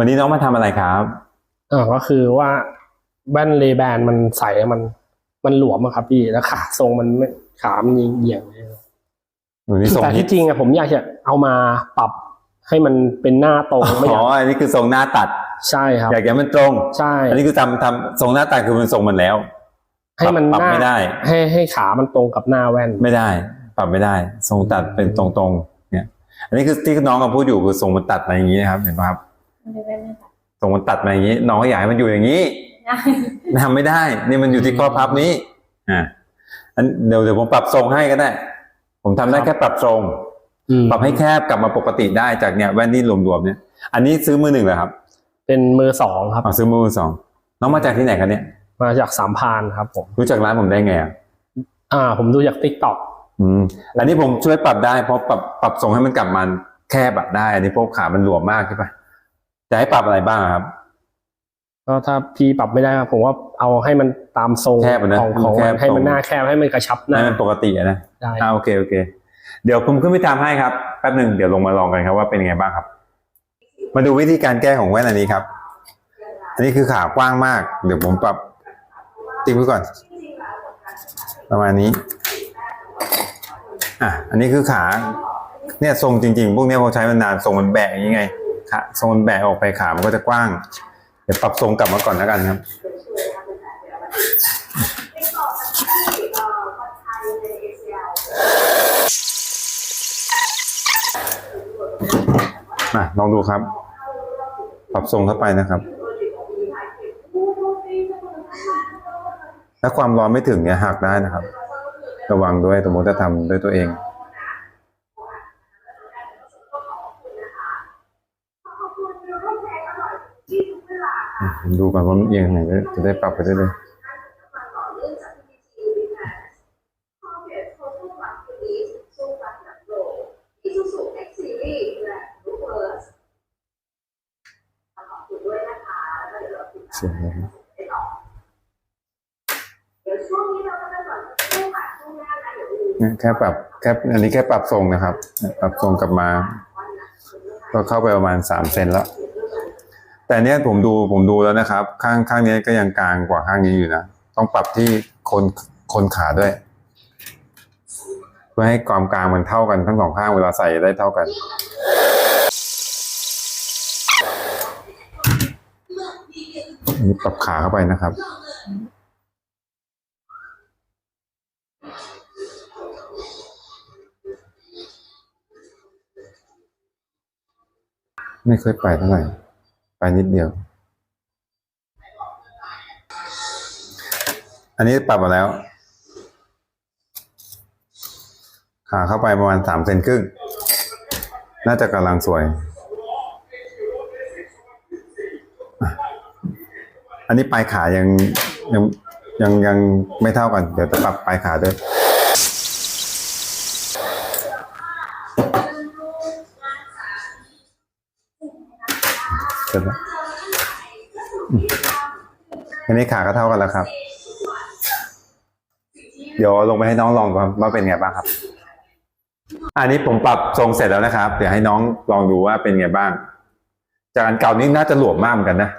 วันนี้น้องมาทำอะไรครับเออก็คือว่าแว่นเลแบนมันใส่แล้วมัน มันหลวมอะครับพี่แล้วขาทรงมันไม่ขามันเหี่ยงๆเลยหนูนี่ทรงแต่ฮิที่ตจริงอะผมอยากจะเอามาปรับให้มันเป็นหน้าตรงไม่ออ๋ยาอกอันนี้คือทรงหน้าตัด ใช่ครับ อยากให้มันตรง ใช่ อันนี้คือทำทำทรงหน้าตัดคือมันทรงมันแล้ว ให้มันปรับหน้าไม่ได้ ให้ให้ขามันตรงกับหน้าแว่น ไม่ได้ ปรับไม่ได้ ทรงตัดเป็นตรงๆ เนี่ย อันนี้คือที่น้องกำลังพูดอยู่คือทรงมันตัดมาอย่างนี้นะครับ เห็นไหมครับ ไม่ได้ไม่ค่ะทรงมันตัดมาอย่างนี้ น้องก็อยากให้มันอยู่อย่างนี้ได้ทำไม่ได้ นี่มันอยู่ที่ข้อพับนี้ อ่าอันเดี๋ยวเดี๋ยวผมปรับทรงให้ก็ได้ ผมทำได้แค่ปรับทรงอืมปรับให้แคบกลับมาปกติได้จากเนี่ยแว่นที่รวมๆเนี่ย อันนี้ซื้อมือหนึ่งเหรอครับ เป็นมือสองครับอ๋อซื้อมือสองน้องมาจากที่ไหนกันเนี่ย มาจากสามพรานครับ ผมรู้จักร้านผมได้ไงอะอ่า ผมดูจากติ๊กต็อกอืมอันนี้ผมช่วยปรับได้เพราะปรับปรับทรงให้มันกลับมาแคบอะได้ อันนี้เพราะขามันหลวมมากใช่ปะ จะให้ปรับอะไรบ้างอะครับ ก็ถ้าพี่ปรับไม่ได้ครับผมว่าเอาให้มันตามทรงแคบอะนะของของแคบมันให้มันทรงหน้าแคบให้มันกระชับหน้าให้มันปกติอะนะได้อ่าโอเคโอเค เดี๋ยวผมขึ้นไปทำให้ครับแป๊บหนึ่งเดี๋ยวลงมาลองกันครับว่าเป็นยังไงบ้างครับ มาดูวิธีการแก้ของแว่นอันนี้ครับ อันนี้คือขากว้างมาก เดี๋ยวผมปรับติ๊กไว้ก่อน ประมาณนี้ อะ อันนี้คือขา เนี่ยทรงจริง ๆ พวกเนี้ยพอใช้มานานทรงมันแบะอย่างนี้ไง ขาทรงมันแบะออกไปขามันก็จะกว้าง เดี๋ยวปรับทรงกลับมาก่อนแล้วกันครับ มาลองดูครับ ปรับทรงเข้าไปนะครับถ้าความร้อนไม่ถึงเนี่ยหักได้นะครับ ระวังด้วยสมมติจะทำด้วยตัวเอง ดูก่อนว่ามันเอียงไหนจะได้ปรับไปได้เลยเสียงอะไรนะแค่ปรับแค่อันนี้แค่ปรับทรงนะครับ ปรับทรงกลับมา ก็เข้าไปประมาณสามเซนแล้ว แต่เนี้ยผมดูผมดูแล้วนะครับ ข้างข้างนี้ก็ยังกลางกว่าข้างนี้อยู่นะ ต้องปรับที่คนคนขาด้วย เพื่อให้ความกลางมันเท่ากันทั้งสองข้างเวลาใส่ได้เท่ากันปรับขาเข้าไปนะครับ ไม่เคยไปเท่าไหร่ ไปนิดเดียว อันนี้ปรับมาแล้ว ขาเข้าไปประมาณสามเซนครึ่ง น่าจะกำลังสวย อันนี้ปลายขายังยังยังยังไม่เท่ากัน เดี๋ยวจะปรับปลายขาด้วย เสร็จแล้วอืมอันนี้ขาก็เท่ากันแล้วครับ เดี๋ยวลงไปให้น้องลองก่อนว่าเป็นไงบ้างครับ อันนี้ผมปรับทรงเสร็จแล้วนะครับ เดี๋ยวให้น้องลองดูว่าเป็นไงบ้าง จากอันเก่านี้น่าจะหลวมมากเหมือนกันนะ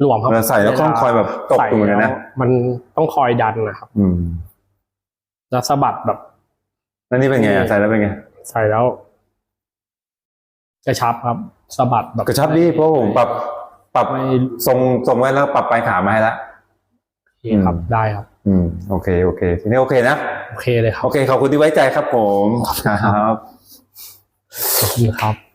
หลวมครับเวลาใส่แล้วต้องคอยแบบตบอยู่เหมือนกันนะใส่แล้วมันต้องคอยดันนะครับ อืม แล้วสะบัดแบบแล้วนี่เป็นไงอะใส่แล้วเป็นไง ใส่แล้วกระชับครับ สะบัดแบบกระชับดีเพราะผมปรับปรับไม่ทรงทรงไว้แล้วปรับปลายขามาให้แล้วโอเคครับอืมได้ครับ อืมโอเคโอเคทีนี้โอเคนะโอเคเลยครับโอเคขอบคุณที่ไว้ใจครับผมครับขอบคุณครับ